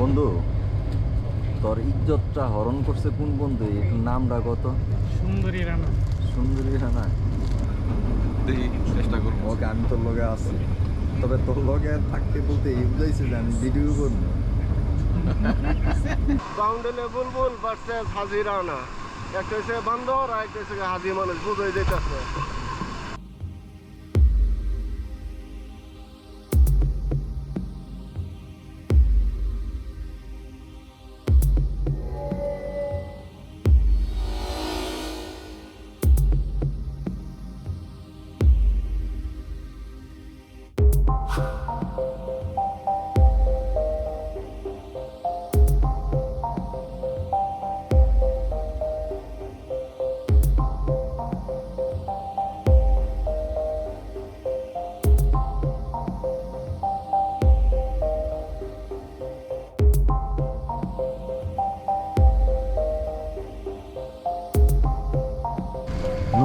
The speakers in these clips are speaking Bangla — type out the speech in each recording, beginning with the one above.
বন্ধু তোর ইজ্জতটা হরণ করছে কোন বন্ধু? একটু নামটা কত? সুন্দরী রানা। সুন্দরী রানা? দেখি চেষ্টা করব। ওকে আমি তোর লগে আছি। তবে তোর লগে থাকতে বলতে এই বুঝাইছে যে আমি ভিডিও করব। বাউন্ডেলে বুলবুল ভার্সেস হাজি রানা। একটা হচ্ছে বান্দর আর একটা হচ্ছে হাজি মানুষ। বুঝাই দিতেছে।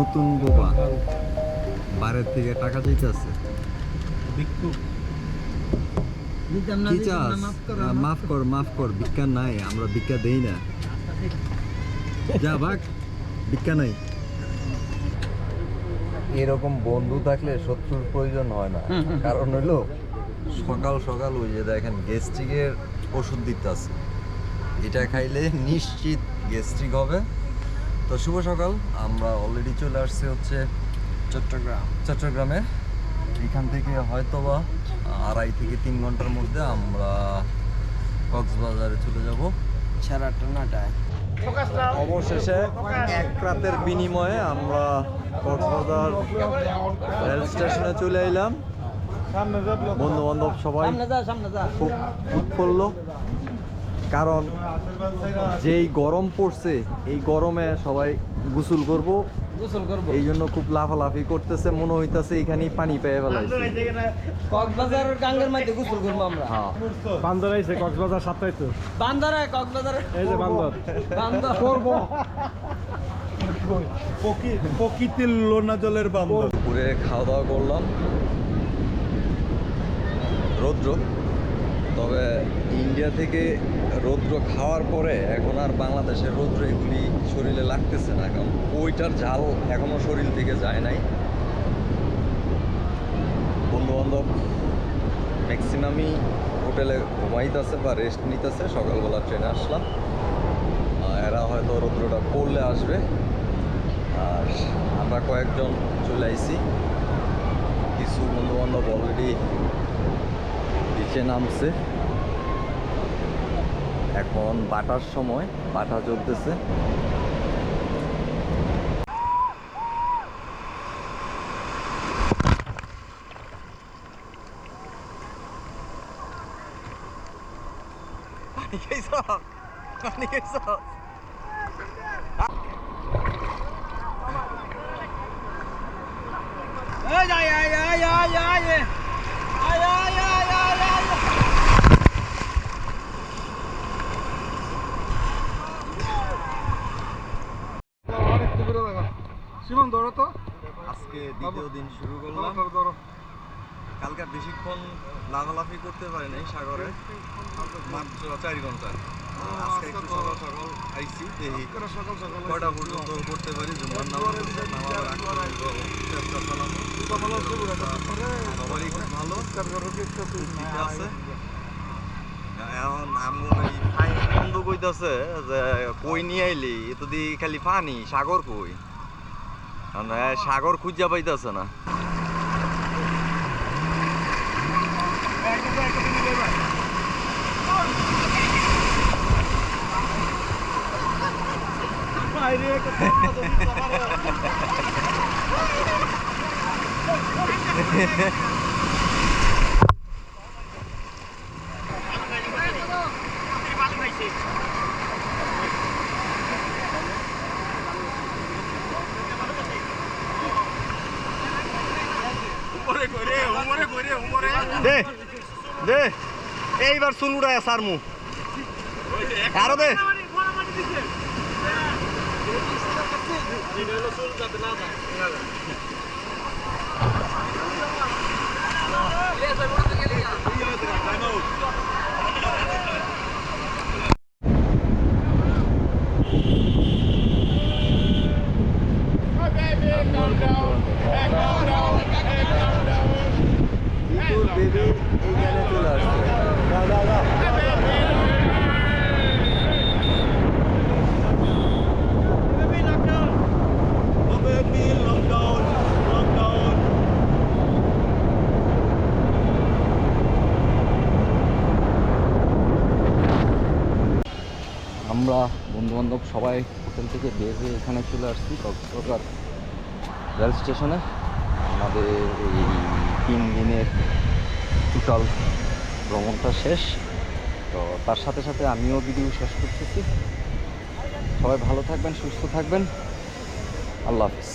নতুন বোবা বাইরের থেকে টাকা চাইতেছে। কি চাস? মাফ কর। মাফ কর ভিক্ষা নাই আমরা ভিক্ষা দেই না। যা ভাগ ভিক্ষা নাই। এরকম বন্ধু থাকলে শত্রুর প্রয়োজন হয় না। কারণ হলো সকাল সকাল ওই যে দেখেন গ্যাস্ট্রিকের ওষুধ দিতে আছে এটা খাইলে নিশ্চিত গ্যাস্ট্রিক হবে। তো শুভ সকাল আমরা অলরেডি চলে আসছি হচ্ছে চট্টগ্রাম। চট্টগ্রামে। এখান থেকে হয়তো হয়তোবা আড়াই থেকে তিন ঘণ্টার মধ্যে আমরা কক্সবাজারে চলে যাব। সারা টানাটায় অবশেষে এক রাতের বিনিময়ে আমরা কক্সবাজার রেল স্টেশনে চলে এলাম। বন্ধু বান্ধব সবাই খুব উৎফুল্ল। কারণ যেই গরম পড়ছে এই গরমে সবাই গোসল করব। গোসল করব। এই জন্য খুব লাফালাফি করতেছে মনে হইতাছে এখানেই পানি পেয়ে ফেলাইছে। কক্সবাজার গাঙ্গের মধ্যে গোসল করব আমরা। হ্যাঁ। বান্দর আইছে কক্সবাজার সাতটাই তো। বান্দারে কক্সবাজার। এই যে বান্দর। বান্দর। করব। প্রকৃতির লোনা জলের বান্দর। দুপুরে খাওয়া দাওয়া করলাম। রৌদ্র। তবে ইন্ডিয়া থেকে রৌদ্র খাওয়ার পরে এখন আর বাংলাদেশের রৌদ্র এগুলি শরীরে লাগতেছে না, কারণ ওইটার ঝাল এখনও শরীর থেকে যায় নাই। বন্ধু বান্ধব ম্যাক্সিমামই হোটেলে ঘুমাইতেছে বা রেস্ট নিতেছে, সকালবেলা ট্রেনে আসলাম। এরা হয়তো রৌদ্রটা পড়লে আসবে। আর আমরা কয়েকজন চলে আইছি। কিছু বন্ধু বান্ধব অলরেডি নিচে নামছে। এখন বাটার সময় বাটা চলতেছে সীমন ধরো তো। আজকে দ্বিতীয় দিন শুরু করলাম। ধরো কালকে বেশিক্ষণ লাফালাফি করতে পারি নাই সাগরে। মাত্র চার ঘণ্টা। আজকে একটু সকাল সকাল আইছি। দেখি পর্যন্ত করতে পারি? জুম্মার নামাজ চেষ্টা চালাবো। ভালো সবারই খুব ভালো। খুব ঠিক আছে। এখন আমি বন্ধু কইতাছে যে কই নিয়ে আইলি? এত দি খালি পানি সাগর কই? সাগর খুঁজা পাইতেছে না। দে দে। এইবার চুল উড়ায় সারমু আরও দে। আমরা বন্ধুবান্ধব সবাই হোটেল থেকে বের হয়ে এখানে চলে আসছি কক্সবাজার রেল স্টেশনে। আমাদের এই তিন দিনের টোটাল ভ্রমণটা শেষ। তো তার সাথে সাথে আমিও ভিডিও শেষ করতেছি। সবাই ভালো থাকবেন, সুস্থ থাকবেন। আল্লাহ হাফিজ।